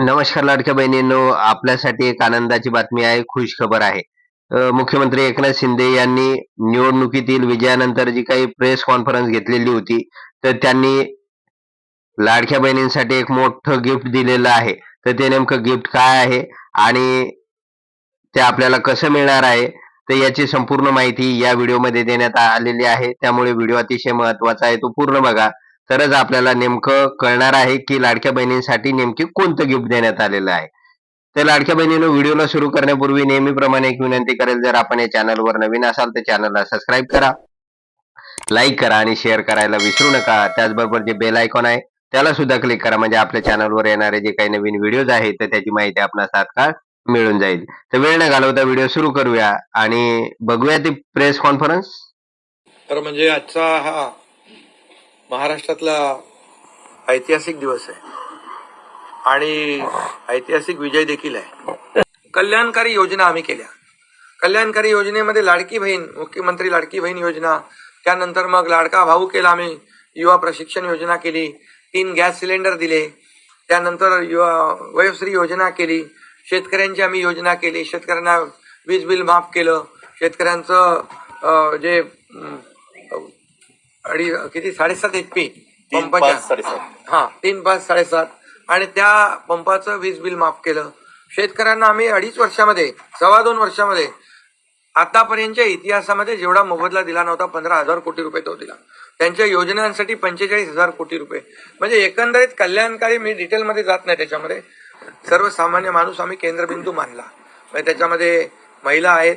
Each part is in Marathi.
नमस्कार लाडक्या बहिणींनो आपल्यासाठी एक आनंदाची बातमी आहे खुश खबर आहे. मुख्यमंत्री एकनाथ शिंदे यांनी निवडणुकीतील विजयानंतर जी काही प्रेस कॉन्फरन्स घेतलेली होती तर त्यांनी लाडक्या बहिणींसाठी एक मोठं गिफ्ट दिलेलं आहे. तर ते नेमकं गिफ्ट काय आहे आणि ते आपल्याला कसं मिळणार आहे तर याची संपूर्ण माहिती या व्हिडिओमध्ये देण्यात आलेली आहे. त्यामुळे व्हिडिओ अतिशय महत्त्वाचा आहे तो पूर्ण बघा. तरच आपल्याला नेमकं कळणार आहे की लाडक्या बहिणींसाठी नेमकी कोणतं गिफ्ट देण्यात आलेलं आहे. तर लाडक्या बहिणीनं व्हिडिओला सुरू करण्यापूर्वी नेहमीप्रमाणे एक विनंती करेल जर आपण या चॅनलवर नवीन असाल तर चॅनलला सबस्क्राईब करा लाईक करा आणि शेअर करायला विसरू नका. त्याचबरोबर जे बेल आयकॉन आहे त्याला सुद्धा क्लिक करा. म्हणजे आपल्या चॅनलवर येणारे जे काही नवीन व्हिडिओज आहेत तर त्याची माहिती आपणास तात्काळ मिळून जाईल. तर वेळ न घालवता व्हिडिओ सुरू करूया आणि बघूया ती प्रेस कॉन्फरन्स. तर म्हणजे आजचा हा महाराष्ट्रातला ऐतिहासिक दिवस आहे. आणि ऐतिहासिक विजय देखील आहे. कल्याणकारी योजना आम्ही केल्या. कल्याणकारी योजनेमध्ये लाडकी बहीण मुख्यमंत्री लाडकी बहीण योजना त्यानंतर मग लाडका भाऊ केला आम्ही युवा प्रशिक्षण योजना केली तीन गॅस सिलेंडर दिले त्यानंतर युवा वयोश्री योजना केली शेतकऱ्यांची आम्ही योजना केली शेतकऱ्यांना वीज बिल माफ केलं शेतकऱ्यांचं जे अडी किती? साडेसात एच पी. तीन पंपाच्या. पाच साडेसात. हा तीन पाच साडेसात. आणि त्या पंपाचं वीज बिल माफ केलं. शेतकऱ्यांना आम्ही अडीच वर्षामध्ये सव्वा दोन वर्षामध्ये आतापर्यंतच्या इतिहासामध्ये जेवढा मोबदला दिला नव्हता पंधरा हजार कोटी रुपये तो दिला. त्यांच्या योजनांसाठी पंचेचाळीस हजार कोटी रुपये. म्हणजे एकंदरीत कल्याणकारी मी डिटेलमध्ये जात नाही त्याच्यामध्ये. सर्वसामान्य माणूस आम्ही केंद्रबिंदू मानला. म्हणजे त्याच्यामध्ये महिला आहेत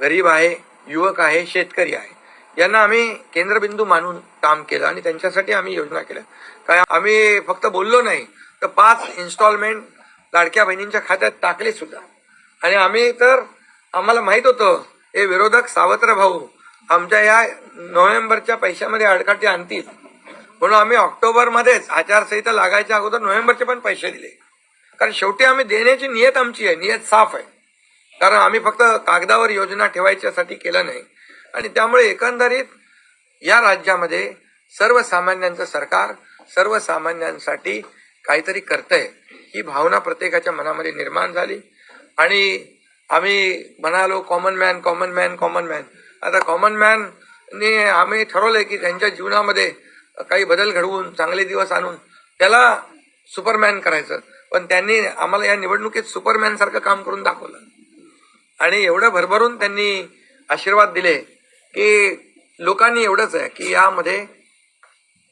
गरीब आहे युवक आहे शेतकरी आहे. यांना आम्ही केंद्रबिंदू मानून काम केलं आणि त्यांच्यासाठी आम्ही योजना केल्या. काय आम्ही फक्त बोललो नाही तर पाच इन्स्टॉलमेंट लाडक्या बहिणींच्या खात्यात टाकले सुद्धा. आणि आम्ही तर आम्हाला माहीत होतं हे विरोधक सावत्र भाऊ आमच्या या नोव्हेंबरच्या पैशामध्ये अडकाटी आणतील. म्हणून आम्ही ऑक्टोबरमध्येच आचारसंहिता लागायच्या अगोदर नोव्हेंबरचे पण पैसे दिले. कारण शेवटी आम्ही देण्याची नियत आमची आहे नियत साफ आहे. कारण आम्ही फक्त कागदावर योजना ठेवायच्यासाठी केलं नाही. आणि त्यामुळे एकंदरीत या राज्यामध्ये सर्वसामान्यांचं सरकार सर्वसामान्यांसाठी काहीतरी करतंय. ही भावना प्रत्येकाच्या मनामध्ये निर्माण झाली. आणि आम्ही म्हणालो common man common man common man आता कॉमन मॅनने आम्ही ठरवलंय की त्यांच्या जीवनामध्ये काही बदल घडवून चांगले दिवस आणून त्याला सुपरमॅन करायचं. पण त्यांनी आम्हाला या निवडणुकीत सुपरमॅन सारखं काम करून दाखवलं. आणि एवढं भरभरून त्यांनी आशीर्वाद दिले. की लोकांनी एवढंच आहे की यामध्ये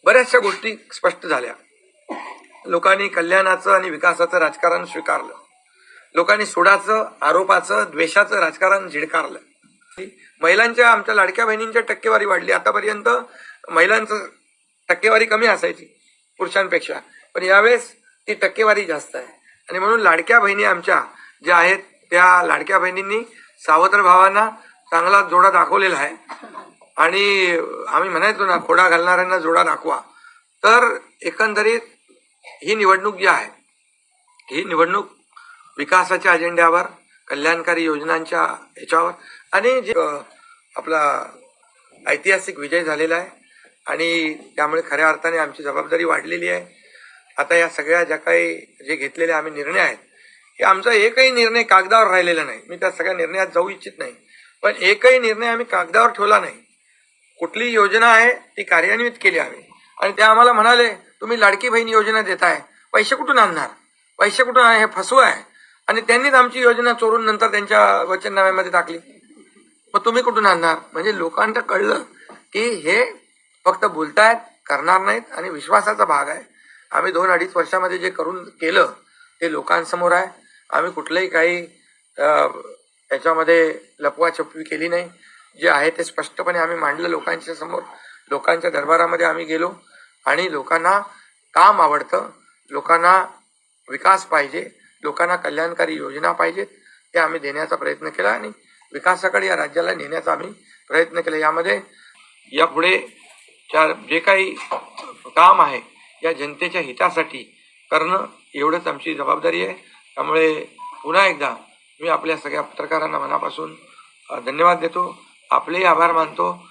बऱ्याचशा गोष्टी स्पष्ट झाल्या. लोकांनी कल्याणाचं आणि विकासाचं राजकारण स्वीकारलं. लोकांनी सोडाचं आरोपाचं द्वेषाचं राजकारण झिडकारलं. महिलांच्या आमच्या लाडक्या बहिणींच्या टक्केवारी वाढली. आतापर्यंत महिलांचं टक्केवारी कमी असायची पुरुषांपेक्षा. पण यावेळेस ती टक्केवारी जास्त आहे. आणि म्हणून लाडक्या बहिणी आमच्या ज्या आहेत त्या लाडक्या बहिणींनी सावत्र भावांना चांगला जोडा दाखवलेला आहे. आणि आम्ही म्हणायचो ना खोडा घालणाऱ्यांना जोडा दाखवा. तर एकंदरीत ही निवडणूक जी आहे ही निवडणूक विकासाच्या अजेंड्यावर कल्याणकारी योजनांच्या ह्याच्यावर आणि जे आपला ऐतिहासिक विजय झालेला आहे आणि त्यामुळे खऱ्या अर्थाने आमची जबाबदारी वाढलेली आहे. आता या सगळ्या ज्या काही जे घेतलेले आम्ही निर्णय आहेत हे आमचा एकही निर्णय कागदावर राहिलेला नाही. मी त्या सगळ्या निर्णयात जाऊ इच्छित नाही. पण एकही निर्णय आम्ही कागदावर ठेवला नाही. कुठली योजना आहे ती कार्यान्वित केली आम्ही. आणि ते आम्हाला म्हणाले तुम्ही लाडकी बहीण योजना देताय. पैसे कुठून आणणार? पैसे कुठून आहे हे फसवं आहे. आणि त्यांनीच आमची योजना चोरून नंतर त्यांच्या वचननाम्यामध्ये टाकली. मग तुम्ही कुठून आणणार? म्हणजे लोकांना कळलं की हे फक्त बोलतायत करणार नाहीत आणि विश्वासाचा भाग आहे. आम्ही दोन अडीच वर्षामध्ये जे करून केलं ते लोकांसमोर आहे. आम्ही कुठलंही काही याच्यामध्ये लपवाछपवी केली नाही. जे आहे ते स्पष्टपणे आम्ही मांडलं लोकांच्या समोर. लोकांच्या दरबारामध्ये आम्ही गेलो आणि लोकांना काम आवडतं. लोकांना विकास पाहिजे. लोकांना कल्याणकारी योजना पाहिजेत ते आम्ही देण्याचा प्रयत्न केला आणि विकासाकडे या राज्याला नेण्याचा आम्ही प्रयत्न केला. यामध्ये यापुढे च्या जे काही काम आहे या जनतेच्या हितासाठी करणं एवढंच आमची जबाबदारी आहे. त्यामुळे पुन्हा एकदा मी आपल्या सगळ्या पत्रकारांना मनापासून धन्यवाद देतो. आपलेही आभार मानतो.